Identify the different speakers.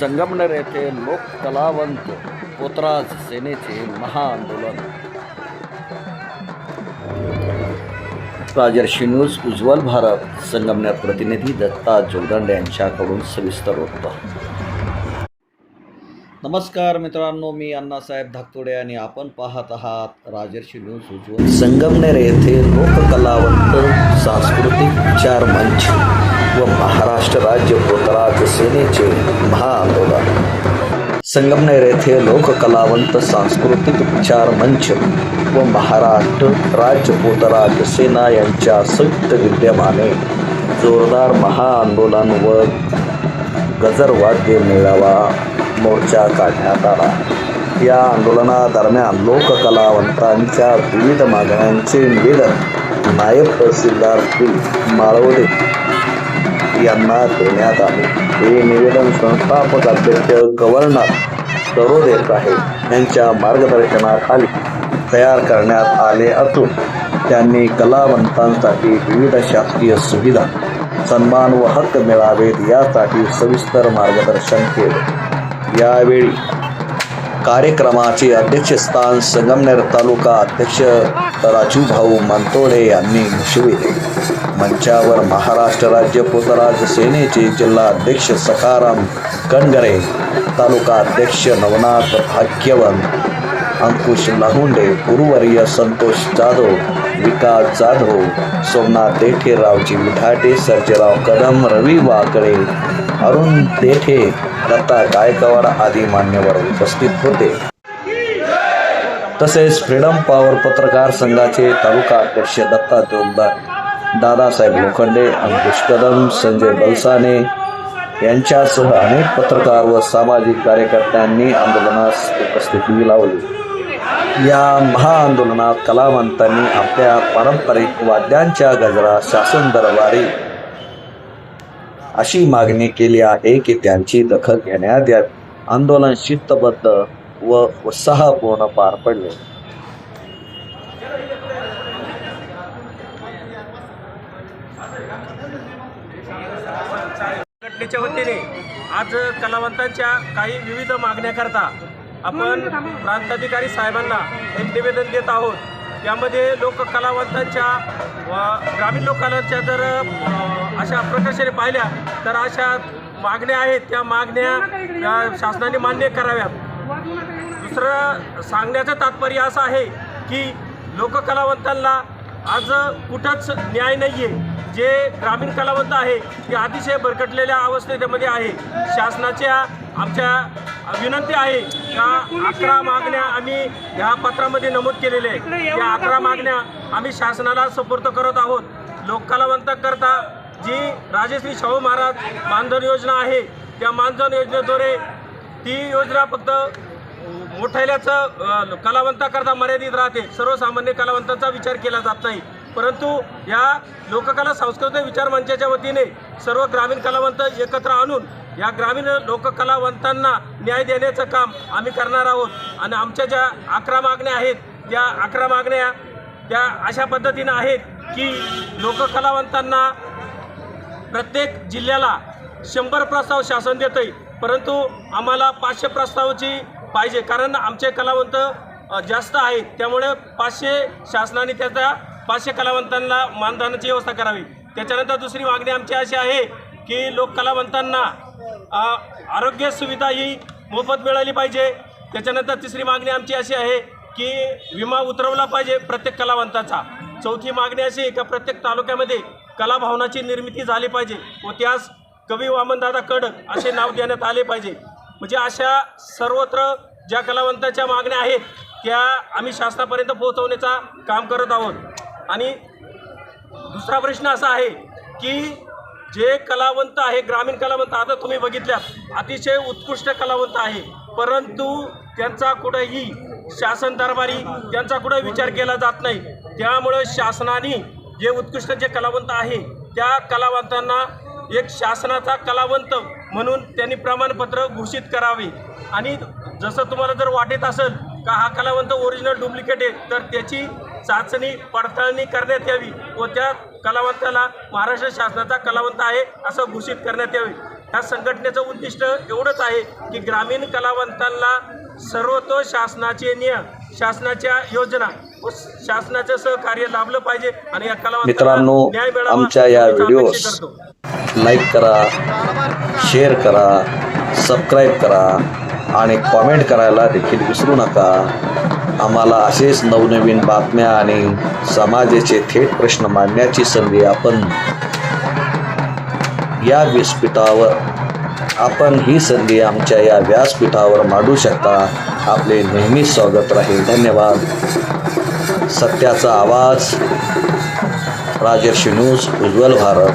Speaker 1: संगमनेर येथे लोक कलावंत पोतराज सेनेचे महाआंदोलन. राजर्षी न्यूज उज्ज्वल भारत. संगमनेर प्रतिनिधी दत्ता जोगदंड यांच्याकडून सविस्तर होतं नमस्कार मित्रांनो मी अण्णासाहेब धाकतोडे आणि आपण पाहत आहात राजर्षी न्यूज उज्ज्वल. संगमनेर येथे लोककलावंत सांस्कृतिक विचार मंच. व महाराष्ट्र राज्य पोतराज सेनेचे महाआंदोलन. संगमनेर येथे लोककलावंत सांस्कृतिक चार मंच व महाराष्ट्र राज्य पोतराज सेना यांच्या संयुक्त विद्यमाने जोरदार महाआंदोलन व गजरवाद्य मेळावा मोर्चा काढण्यात आला. या आंदोलनादरम्यान लोककलावंतांच्या विविध मागण्यांचे निवेदन नायब तहसीलदार श्री माळवडे यांना देण्यात आले. हे निवेदन संस्थापक अध्यक्ष गव्हर्नर सरोदे साहेब यांच्या मार्गदर्शनाखाली तयार करण्यात आले असून त्यांनी कलावंतांसाठी विविध शासकीय सुविधा सन्मान व हक्क मिळावेत यासाठी सविस्तर मार्गदर्शन केले. यावेळी कार्यक्रमाचे अध्यक्षस्थान संगमनेर तालुका अध्यक्ष राजूभाऊ मंतोडे यांनी भूषविले मंचावर महाराष्ट्र राज्य पोतराज सेनेचे जिल्हा अध्यक्ष सखाराम कणगरे तालुका अध्यक्ष नवनाथ भाग्यवंत अंकुश लहुंडे गुरुवर्य संतोष जाधव विकास जाधव सोमनाथ देठे रावजी विठाटे सर्जेराव कदम रवी वाकळे अरुण देठे दत्ता गायकवाड आदी मान्यवर उपस्थित होते. तसेच फ्रीडम पॉवर पत्रकार संघाचे तालुका अध्यक्ष दत्ता जोगदार दादासाहेब लोखंडे अंकुश कदम संजय बलसाने यांच्यासह अनेक पत्रकार व सामाजिक कार्यकर्त्यांनी आंदोलनास उपस्थिती लावली. या महाआंदोलनात कलावंतांनी आपल्या पारंपरिक वाद्यांच्या गजरा शासन दरबारी अशी मागणी केली आहे की त्यांची दखल घेण्यात यावी आंदोलन शिस्तबद्ध व उत्साहपूर्ण पार पडले.
Speaker 2: संघटनेच्या वतीने आज कलावंतांच्या काही विविध मागण्याकरता आपण प्रांताधिकारी साहेबांना एक निवेदन देत आहोत. त्यामध्ये लोक कलावंतांच्या व ग्रामीण लोकांच्या जर अशा प्रकर्षाने पाहिल्या तर अशा मागण्या आहेत. त्या मागण्या शासनाने मान्य कराव्यात. दुसरं सांगण्याचं तात्पर्य असं आहे की लोककलावंतांना आज कुठंच न्याय नाही आहे जे ग्रामीण कलावंत आहे ते अतिशय भरकटलेल्या अवस्थेमध्ये आहे. शासनाच्या आमच्या विनंती आहे का अकरा मागण्या आम्ही ह्या पत्रामध्ये नमूद केलेल्या आहेत. या अकरा मागण्या आम्ही शासनाला सुपूर्द करत आहोत. लोककलावंतांकरता जी राजश्री शाहू महाराज मानधन योजना आहे त्या मानधन योजनेद्वारे ती योजना फक्त मोठ्याल्याचं कलावंताकरता मर्यादित राहते. सर्वसामान्य कलावंतांचा विचार केला जात नाही. परंतु या लोककला सांस्कृतिक विचार मंचाच्या वतीने सर्व ग्रामीण कलावंत एकत्र आणून या ग्रामीण लोककलावंतांना न्याय देण्याचं काम आम्ही करणार आहोत. आणि आमच्या ज्या अकरा मागण्या आहेत त्या अकरा मागण्या त्या अशा पद्धतीनं आहेत की लोककलावंतांना प्रत्येक जिल्ह्याला शंभर प्रस्ताव शासन देतं परंतु आम्हाला पाचशे प्रस्तावाची पाहिजे. कारण आमचे कलावंत जास्त आहेत. त्यामुळे पाचशे शासनाने त्याचा पाचशे कलावंतांना मानधनाची व्यवस्था करावी. त्याच्यानंतर दुसरी मागणी आमची अशी आहे की लोक कलावंतांना आरोग्य सुविधा ही मोफत मिळाली पाहिजे. त्याच्यानंतर तिसरी मागणी आमची अशी आहे की विमा उतरवला पाहिजे प्रत्येक कलावंताचा. चौथी मागणी अशी आहे का प्रत्येक तालुक्यामध्ये कलाभावनाची निर्मिती झाली पाहिजे व त्यास कवी वामनदादा कडक असे नाव देण्यात आले पाहिजे. म्हणजे अशा सर्वत्र ज्या कलावंताच्या मागण्या आहेत त्या आम्ही शासनापर्यंत पोहोचवण्याचा काम करत आहोत. आणि दुसरा प्रश्न असा आहे की जे कलावंत आहे ग्रामीण कलावंत आता तुम्ही बघितल्यात अतिशय उत्कृष्ट कलावंत आहे. परंतु त्यांचा कुठंही शासन दरबारी त्यांचा कुठं विचार केला जात नाही. त्यामुळं शासनाने जे उत्कृष्ट जे कलावंत आहे त्या कलावंतांना एक शासनाचा कलावंत म्हणून त्यांनी प्रमाणपत्र घोषित करावे आणि जसं तुम्हाला जर वाटत असेल का हा कलावंत ओरिजिनल डुप्लिकेट आहे तर त्याची चाचणी पडताळणी करण्यात यावी व त्या कलावंताला महाराष्ट्र शासनाचा कलावंत आहे असं घोषित करण्यात यावे या संघटनेचं उद्दिष्ट एवढंच आहे की ग्रामीण कलावंतांना सर्वतो शासनाचे नियम शासनाच्या योजना व शासनाचं सहकार्य लाभलं पाहिजे आणि या कलावंतांना न्याय मिळावा
Speaker 1: आमच्या या
Speaker 2: करतो.
Speaker 1: लाईक करा शेअर करा सबस्क्राईब करा आणि कॉमेंट करायला देखील विसरू नका. आम्हाला असेच नवनवीन बातम्या आणि समाजाचे थेट प्रश्न मांडण्याची संधी आपण या व्यासपीठावर आपण ही संधी आमच्या या व्यासपीठावर मांडू शकता. आपले नेहमी स्वागत राहील. धन्यवाद. सत्याचा आवाज राजर्षी न्यूज उज्ज्वल भारत.